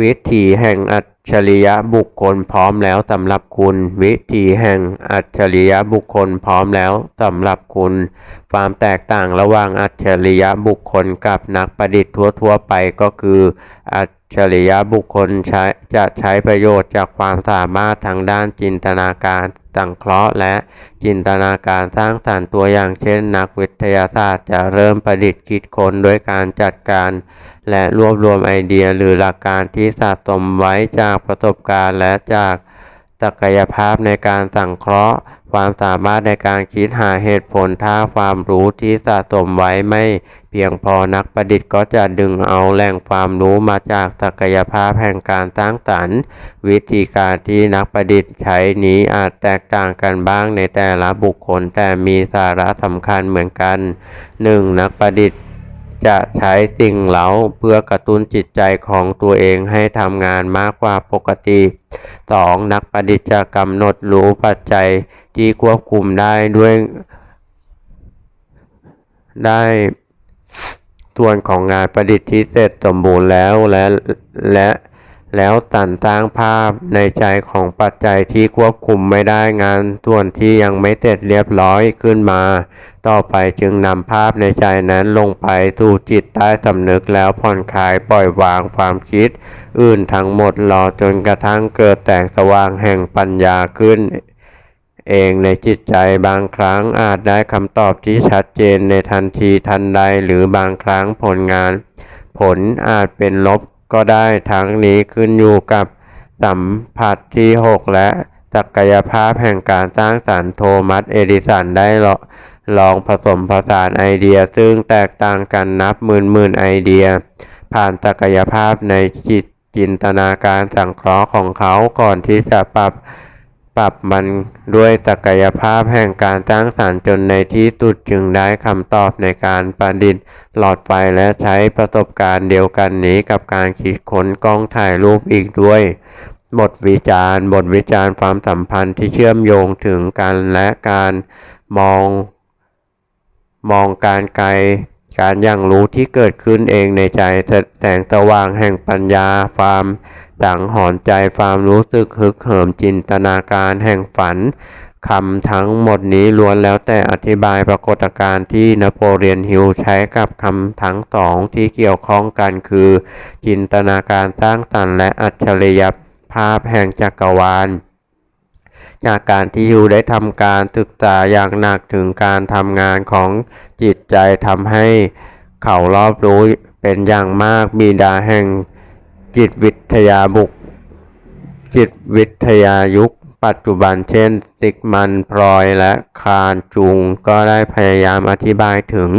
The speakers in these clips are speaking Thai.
วิถีแห่งอัจฉริยะบุคคลพร้อมแล้วสำหรับคุณ วิถีแห่งอัจฉริยะบุคคลพร้อมแล้วสำหรับคุณ ความแตกต่างระหว่างอัจฉริยะบุคคลกับนักประดิษฐ์ทั่ว ๆ ไปก็คือ อัจฉริยะบุคคลใช้จะใช้ประโยชน์จากความสามารถทางด้านจินตนาการ สังเคราะห์และจินตนาการสร้างสรรค์ตัวอย่างเช่น นักวิทยาศาสตร์จะเริ่มประดิษฐ์คิดค้นด้วยการจัดการ และรวบรวมไอเดียหรือหลักการที่สะสมไว้จากประสบการณ์และจาก ศักยภาพในการสังเคราะห์ ความสามารถในการคิดหาเหตุผลถ้าความรู้ที่สะสมไว้ไม่เพียงพอนักประดิษฐ์ก็จะดึงเอาแหล่งความรู้มาจากศักยภาพแห่งการสร้างสรรค์ วิธีการที่นักประดิษฐ์ใช้นี้อาจแตกต่างกันบ้างในแต่ละบุคคลแต่มีสาระสำคัญเหมือนกัน 1. นักประดิษฐ์ จะใช้สิ่งเหลาเพื่อกระตุ้นจิตใจของตัวเองให้ทำงานมากกว่าปกติ 2. นักประดิษฐ์จะกำหนดรู้ปัจจัยที่ควบคุมได้ด้วยได้ส่วนของงานประดิษฐ์ที่เสร็จสมบูรณ์แล้วและและ แล้วสรรสร้างภาพในใจของปัจจัยที่ควบคุมไม่ได้งานส่วนที่ยังไม่เสร็จเรียบร้อยขึ้นมา ต่อไปจึงนำภาพในใจนั้นลงไปสู่จิตใต้สำนึกแล้วผ่อนคลายปล่อยวางความคิด อื่นทั้งหมดรอจนกระทั่งเกิดแสงสว่างแห่งปัญญาขึ้นเองในจิตใจบางครั้งอาจได้คำตอบที่ชัดเจนในทันทีทันใดหรือบางครั้งผลงาน ผลอาจเป็นลบ ก็ได้ทั้งนี้ขึ้นอยู่กับสัมผัสที่ 6 และศักยภาพแห่งการสร้างสรรค์โทมัสเอดิสันได้ลองผสมผสานไอเดีย ซึ่งแตกต่างกันนับหมื่นหมื่นไอเดีย ผ่านศักยภาพในจิตจินตนาการสังเคราะห์ของเขาก่อนที่จะปรับ ปรับมันด้วยศักยภาพแห่งการสร้างสรรค์จนในที่สุดจึงได้คำตอบในการประดิษฐ์หลอดไฟและใช้ประสบการณ์เดียวกันนี้กับการคิดค้นกล้องถ่ายรูปอีกด้วยบทวิจารณ์บทวิจารณ์ความสัมพันธ์ที่เชื่อมโยงถึงกันและการมอง มองการไกล การอย่างรู้ที่เกิดขึ้นเองในใจแสงสว่างแห่งปัญญาความสังหรณ์ใจความรู้สึกฮึกเหิมจินตนาการแห่งฝันคำทั้งหมดนี้ล้วนแล้วแต่อธิบายปรากฏการณ์ที่นโปเลียนฮิลใช้กับคำทั้งสองที่เกี่ยวข้องกันคือ จินตนาการสร้างสรรค์และอัจฉริยภาพแห่งจักรวาล จากการที่ฮิวได้ทำการศึกษาอย่างหนักถึงการทำงานของจิตใจทำให้เขารอบรู้เป็นอย่างมากบิดาแห่งจิตวิทยาบุก จิตวิทยายุค ปัจจุบันเช่นซิกมันพรอยและคารจุง ก็ได้พยายามอธิบายถึง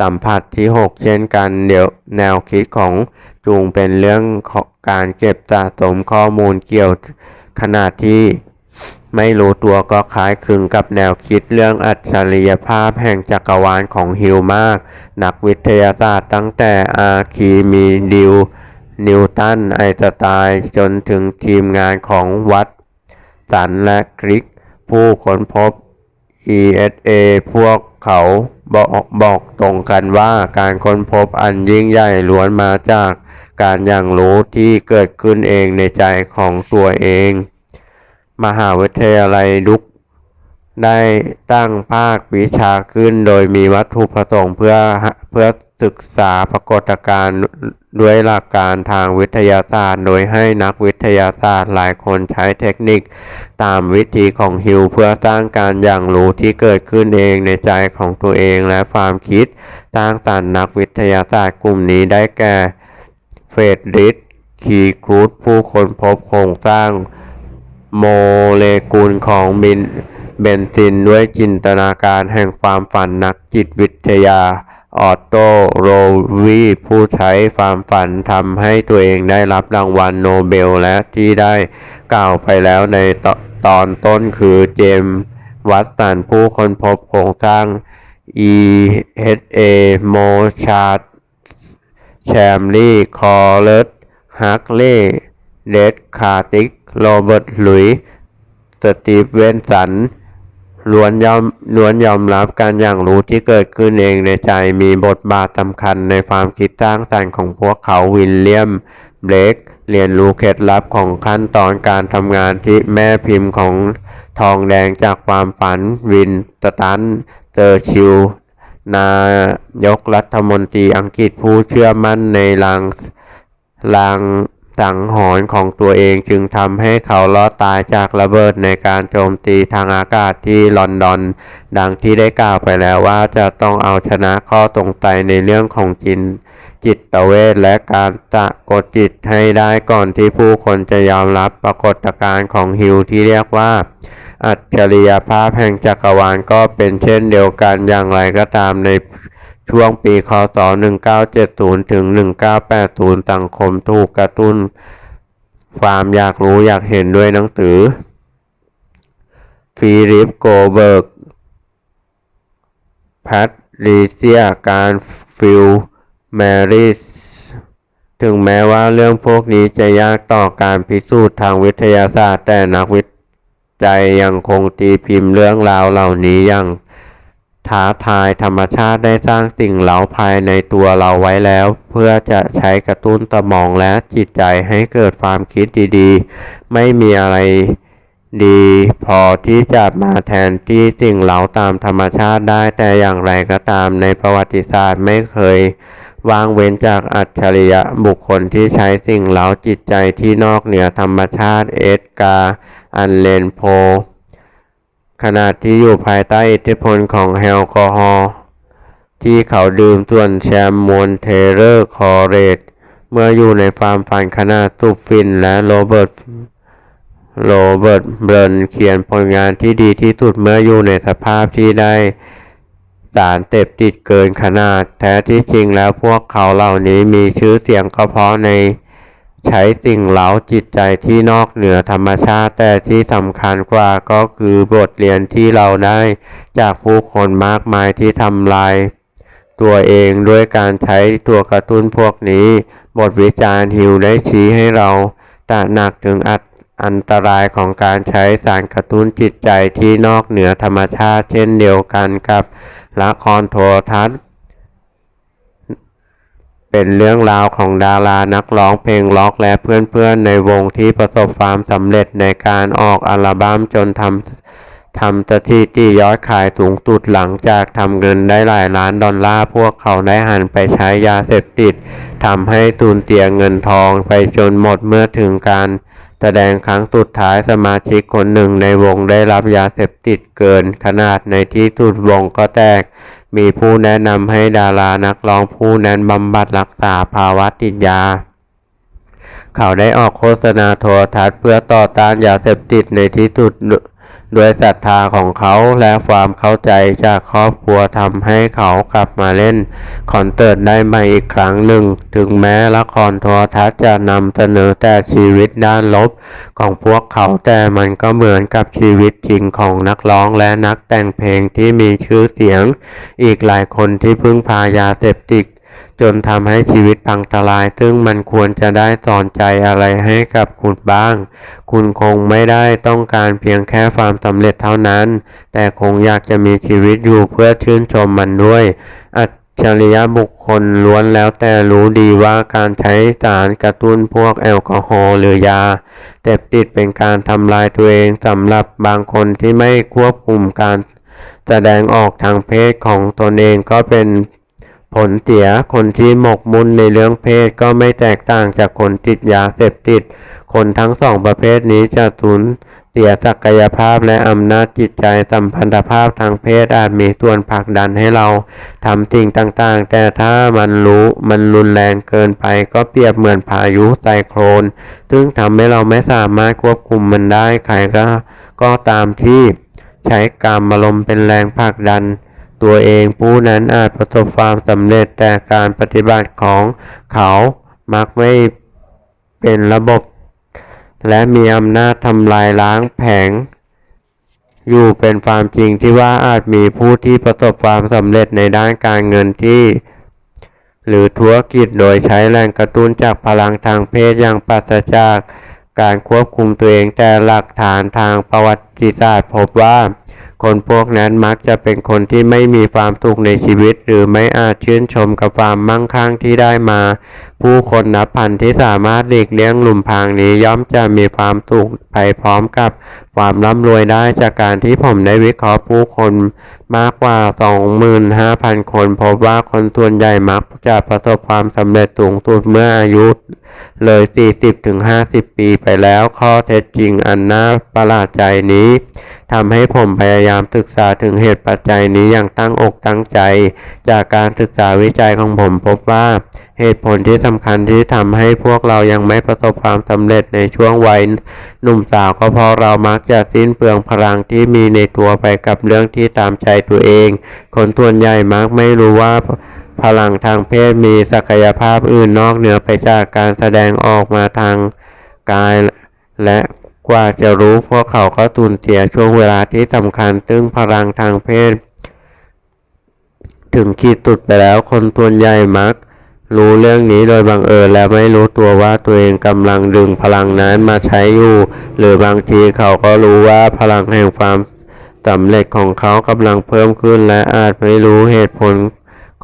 สัมผัสที่ 6 เช่นกันเดี๋ยวแนวคิดของจุงเป็นเรื่องของการเก็บสะสมข้อมูลเกี่ยวขนาดที่ ไม่รู้ตัวก็คล้ายคลึงกับแนวคิดเรื่องอัจฉริยภาพแห่งจักรวาลของฮิลมาก นักวิทยาศาสตร์ตั้งแต่อาคีมีดิว นิวตัน ไอน์สไตน์จนถึงทีมงานของวัตสันและคริก ผู้ค้นพบ ESA พวกเขาบอกบอกตรงกันว่าการค้นพบอันยิ่งใหญ่ล้วนมาจากการอย่างรู้ที่เกิดขึ้นเองในใจของตัวเอง มหาวิทยาลัยดุก ได้ตั้งภาควิชาขึ้น โดยมีวัตถุประสงค์เพื่อเพื่อศึกษาปรากฏการณ์ด้วยหลักการทางวิทยาศาสตร์ โดยให้นักวิทยาศาสตร์หลายคนใช้เทคนิคตามวิธีของฮิวเพื่อสร้างการอย่างรู้ที่เกิดขึ้นเองในใจของตัวเองและความคิด สร้างสรรค์นักวิทยาศาสตร์กลุ่มนี้ได้แก่เฟรดริชคีครูดผู้ค้นพบโครงสร้าง โมเลกุลของบินเบนซินด้วยจินตนาการแห่งความฝันนักจิตวิทยา ออตโตโรวีผู้ใช้ความฝันทำให้ตัวเองได้รับรางวัลโนเบลและที่ได้กล่าวไปแล้วในตตอนต้นคือเจมส์วัตสันผู้ค้นพบโครงสร้าง EHA โมชาร์แชมลี่ คอร์เลตฮักเล่เดดคาติก โรเบิร์ตหลุยสตีฟเวนสันล้วนยอมล้วนยอมรับการอย่างรู้ที่เกิดขึ้นเองในใจมีบทบาทสำคัญในความคิดสร้างสรรค์ของพวกเขาวิลเลียมเบลกเรียนรู้เคล็ดลับของขั้นตอนการทำงานที่แม่พิมพ์ของทองแดงจากความฝันวินสตันเจอร์ชิลนายกรัฐมนตรีอังกฤษผู้เชื่อมั่นในลางลาง สังหรณ์ของตัวเองจึงทำให้เขารอตายจากระเบิดในการโจมตีทางอากาศที่ลอนดอน ดังที่ได้กล่าวไปแล้วว่าจะต้องเอาชนะข้อตรงใจในเรื่องของจินจิตเวชและการสะกดจิตให้ได้ก่อนที่ผู้คนจะยอมรับปรากฏการณ์ของฮิวที่เรียกว่า อัจฉริยภาพแห่งจักรวาลก็เป็นเช่นเดียวกันอย่างไรก็ตามใน ช่วงปีคศ 1970 ถึง 1980 สังคมถูกกระตุ้น ความอยากรู้อยากเห็นด้วยหนังสือฟิลิปโกเบิร์กแพทริเซียการฟิลแมริสถึงแม้ว่าเรื่องพวกนี้จะยากต่อการพิสูจน์ทางวิทยาศาสตร์ แต่นักวิจัยยังคงตีพิมพ์เรื่องราวเหล่านี้อย่าง ท้าทายธรรมชาติได้สร้างสิ่งเหลาภายในตัวเราไว้แล้ว เพื่อจะใช้กระตุ้นสมองและจิตใจให้เกิดความคิดดีๆ ไม่มีอะไรดีพอที่จะมาแทนที่สิ่งเหลาตามธรรมชาติได้แต่อย่างไรก็ตามในประวัติศาสตร์ไม่เคย วางเว้นจากอัจฉริยะบุคคลที่ใช้สิ่งเหลาจิตใจที่นอกเหนือธรรมชาติเอ็ดกาอันเลนโพ ขณะที่อยู่ภายใต้อิทธิพลของแอลกอฮอล์ที่เขาดื่มส่วนแชมมวนเทเลอร์คอเรตเมื่ออยู่ในความฝันขณะสูบฟินและโรเบิร์ตโรเบิร์ตเบิร์นเขียนผลงานที่ดีที่สุดเมื่ออยู่ในสภาพที่ได้สารเสพติดเกินขนาด แท้ที่จริงแล้วพวกเขาเหล่านี้มีชื่อเสียงก็เพราะใน ใช้สิ่งเหลาจิตใจที่นอกเหนือธรรมชาติแต่ที่สำคัญกว่าก็คือบทเรียนที่เราได้จากผู้คนมากมายที่ทำลาย ตัวเองด้วยการใช้ตัวกระตุ้นพวกนี้ บทวิจารณ์ฮิวได้ชี้ให้เราตระหนักถึงอัตอันตรายของการใช้สารกระตุ้นจิตใจที่นอกเหนือธรรมชาติเช่นเดียวกันกับละครโทรทัศน์ เป็นเรื่องราวของดารานักร้องเพลงล็อกและเพื่อนๆในวงที่ประสบความสำเร็จในการออกอัลบั้มจนทำทำสถิติยอดขายสูงสุดหลังจากทำเงินได้หลายล้านดอลลาร์พวกเขาได้หันไปใช้ยาเสพติดทำให้ตูนเตียเงินทองไปจนหมดเมื่อถึงการ แสดงครั้งสุดท้ายสมาชิกคนหนึ่งในวงได้รับยาเสพติดเกิน ขนาดในที่สุดวงก็แตก มีผู้แนะนำให้ดารานักร้องผู้นั้นบำบัดรักษาภาวะติดยา เขาได้ออกโฆษณาโทรทัศน์เพื่อต่อต้านยาเสพติดในที่สุด ด้วยศรัทธาของเขาและความเข้าใจจากครอบครัวทำให้เขากลับมาเล่นคอนเสิร์ตได้ใหม่อีกครั้งหนึ่ง ถึงแม้ละครโทรทัศน์จะนำเสนอแต่ชีวิตด้านลบของพวกเขาแต่มันก็เหมือนกับชีวิตจริงของนักร้องและนักแต่งเพลงที่มีชื่อเสียง อีกหลายคนที่พึ่งพายาเสพติด จนทำให้ชีวิตพังทลาย ซึ่งมันควรจะได้สอนใจอะไรให้กับคุณบ้าง คุณคงไม่ได้ต้องการเพียงแค่ความสำเร็จเท่านั้น แต่คงอยากจะมีชีวิตอยู่เพื่อชื่นชมมันด้วยอัจฉริยะบุคคลล้วนแล้วแต่รู้ดีว่าการใช้สารกระตุ้นพวกแอลกอฮอล์หรือยาเสพติดเป็นการทำลายตัวเองสำหรับบางคนที่ไม่ควบคุมการแสดงออกทางเพศของตนเองก็เป็น ผลเสียคนที่หมกมุ่นในเรื่องเพศก็ไม่แตกต่างจากคนติดยาเสพติด คนทั้งสองประเภทนี้จะสูญเสียศักยภาพและอำนาจจิตใจสัมพันธภาพทางเพศอาจมีส่วนผลักดันให้เราทำสิ่งต่างๆ แต่ถ้ามันรู้มันรุนแรงเกินไปก็เปรียบเหมือนพายุไซโคลนซึ่งทำให้เราไม่สามารถควบคุมมันได้ใครก็ก็ตามที่ใช้กามอารมณ์เป็นแรงผลักดัน ตัวเองผู้นั้นอาจประสบความสำเร็จแต่การปฏิบัติของเขามักไม่เป็นระบบ และมีอำนาจทำลายล้างแผง อยู่เป็นความจริงที่ว่าอาจมีผู้ที่ประสบความสำเร็จในด้านการเงินที่ หรือธุรกิจโดยใช้แรงกระตุ้นจากพลังทางเพศอย่างปราศจากการควบคุมตัวเองแต่หลักฐานทางประวัติศาสตร์พบว่า คนพวกนั้นมักจะเป็นคนที่ไม่มีความสุขในชีวิต หรือไม่อาจชื่นชมกับความมั่งคั่งที่ได้มา ผู้คนนับพันที่สามารถหลีกเลี่ยงหลุมพรางนี้ย่อมจะมีความสุขไปพร้อมกับความร่ำรวยได้จากการที่ผมได้วิเคราะห์ผู้คน มากกว่า 25,000 คนพบว่าคนส่วนใหญ่มักจะประสบความสำเร็จสูงสุดเมื่ออายุเลย 40-50 ปีไปแล้วข้อเท็จจริงอันน่าประหลาดใจนี้ทำให้ผมพยายามศึกษาถึงเหตุปัจจัยนี้อย่างตั้งอกตั้งใจ จากการศึกษาวิจัยของผมพบว่าเหตุผลที่สำคัญที่ทำให้พวกเรายังไม่ประสบความสำเร็จในช่วงวัยหนุ่มสาวก็เพราะเรามักจะสิ้นเปลืองพลังที่มีในตัวไปกับเรื่องที่ตามใจตัวเอง คนส่วนใหญ่มักไม่รู้ว่าพลังทางเพศมีศักยภาพอื่นนอกเหนือไปจากการแสดงออกมาทางกายและกว่าจะรู้พวกเขาก็สูญเสียช่วงเวลาที่สำคัญ ซึ่งพลังทางเพศ ถึงขีดสุดไปแล้วคนส่วนใหญ่มัก รู้เรื่องนี้โดยบังเอิญและไม่รู้ตัวว่าตัวเองกำลังดึงพลังนั้นมาใช้อยู่ หรือบางทีเขาก็รู้ว่าพลังแห่งความสำเร็จของเขากำลังเพิ่มขึ้น และอาจไม่รู้เหตุผล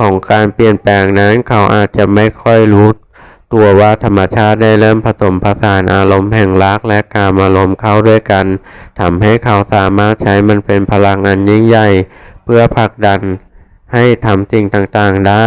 ของการเปลี่ยนแปลงนั้น เขาอาจจะไม่ค่อยรู้ตัวว่าธรรมชาติได้เริ่มผสมผสานอารมณ์แห่งรักและการอารมณ์เข้าด้วยกันทำให้เขาสามารถใช้มันเป็นพลังอันยิ่งใหญ่ เพื่อผลักดันให้ทำสิ่งต่างๆได้